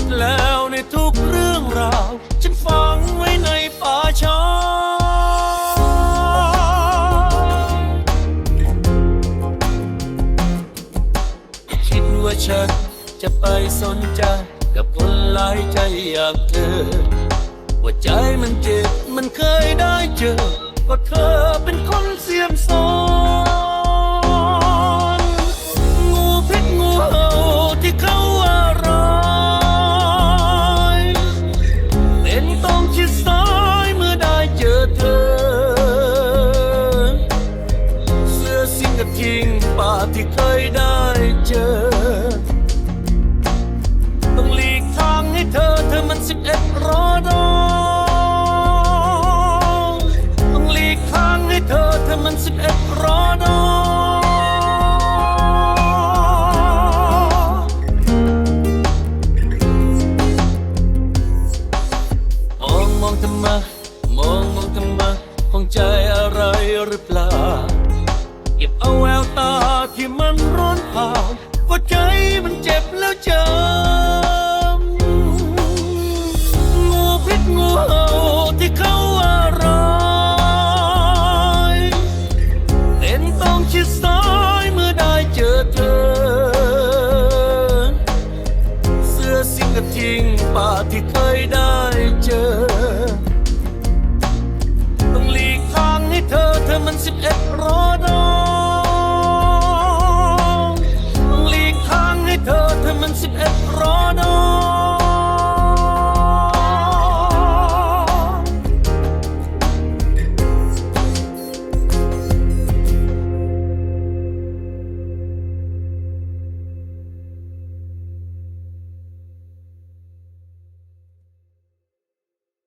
ดแล้วในทุกเรื่องราว ฉันฝังไว้ในป่าช้าคิดว่าฉันจะไปสนใจ กับคนหลายใจอย่างเธอว่าใจมันเจ็บมันเคยได้เจอ ก็เธอเป็นคนเสียม ที่เคยได้เจอ ต้องหลีกทางให้เธอ เธอมันสิบเอ็ดรอดอต้องหลีกทางให้เธอ เธอมันสิบเอ็ดรอดอมองมองทำไมมองมองทำไมของใจอะไรหรือเปล่า ที่มันร้อนเผาว่าใจมันเจ็บแล้วจำงูพิษงูเห่าที่เขาว่าร้ายเต้นต้องชิดซ้ายเมื่อได้เจอเธอ เสื้อสิงกระทิงป่าที่เคยได้เจอ ต้องหลีกทางให้เธอเธอมันสิบเอ็ดรอดอต้องหลีกทางให้เธอเธอมันสิบเอ็ดรอดอ